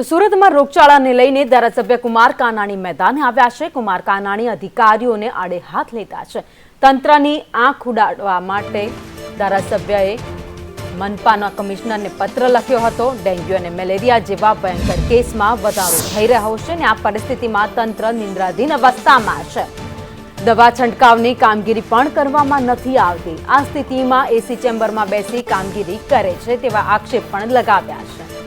તો સુરતમાં રોગચાળાને લઈને ધારાસભ્ય કુમાર કાનાણી મેદાને આવ્યા છે. કુમાર કાનાણી અધિકારીઓને આડે હાથ લેતા છે. તંત્રની આંખ ઉડાડવા માટે ધારાસભ્યએ મનપાના કમિશનરને પત્ર લખ્યો હતો. ડેન્ગ્યુ અને મેલેરિયા જેવા ભયંકર કેસમાં વધારો થઈ રહ્યો છે અને આ પરિસ્થિતિમાં તંત્ર નિંદ્રાધીન અવસ્થામાં છે. દવા છંટકાવની કામગીરી પણ કરવામાં નથી આવતી. આ સ્થિતિમાં એસી ચેમ્બરમાં બેસી કામગીરી કરે છે તેવા આક્ષેપ પણ લગાવ્યા છે.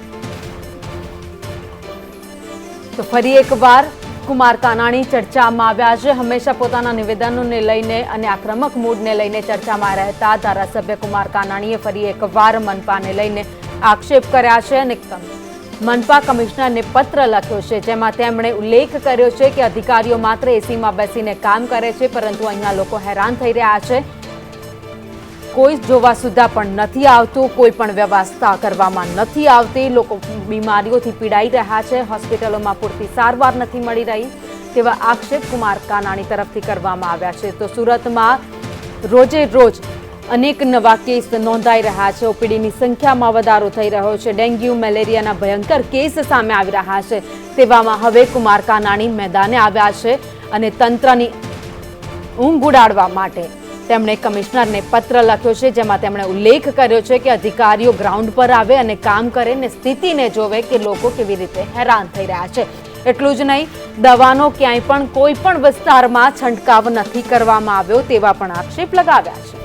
તો ફરી એકવાર કુમાર કાનાણી ચર્ચામાં આવ્યા છે. હંમેશા પોતાના નિવેદનોને લઈને અને આક્રમક મૂડને લઈને ચર્ચામાં રહેતા ધારાસભ્ય કુમાર કાનાણીએ ફરી એકવાર મનપાને લઈને આક્ષેપ કર્યા છે અને મનપા કમિશનરને પત્ર લખ્યો છે, જેમાં તેમણે ઉલ્લેખ કર્યો છે કે અધિકારીઓ માત્ર એસીમાં બેસીને કામ કરે છે, પરંતુ અહીંયા લોકો હેરાન થઈ રહ્યા છે. કોઈ જોવા સુધા પણ નથી આવતું, કોઈ પણ વ્યવસ્થા કરવામાં નથી આવતી. લોકો બીમારીઓથી પીડાઈ રહ્યા છે, હોસ્પિટલોમાં પૂરતી સારવાર નથી મળી રહી તેવા આક્ષેપ કુમાર કાનાણી તરફથી કરવામાં આવ્યા છે. તો સુરતમાં રોજે રોજ અનેક નવા કેસ નોંધાઈ રહ્યા છે. ઓપીડીની સંખ્યામાં વધારો થઈ રહ્યો છે. ડેન્ગ્યુ, મેલેરિયાના ભયંકર કેસ સામે આવી રહ્યા છે. તેવામાં હવે કુમાર કાનાણી મેદાને આવ્યા છે અને તંત્રની ઊંઘ ઉડાડવા માટે તેમણે કમિશનરને પત્ર લખ્યો છે જેમાં તેમણે ઉલ્લેખ કર્યો છે કે અધિકારીઓ ગ્રાઉન્ડ પર આવે અને કામ કરે ને સ્થિતિને જોવે કે લોકો કેવી રીતે હેરાન થઈ રહ્યા છે. એટલું જ નહીં, દવાનો ક્યાંય પણ કોઈ પણ વિસ્તારમાં છંટકાવ નથી કરવામાં આવ્યો તેવા પણ આક્ષેપ લગાવ્યા છે.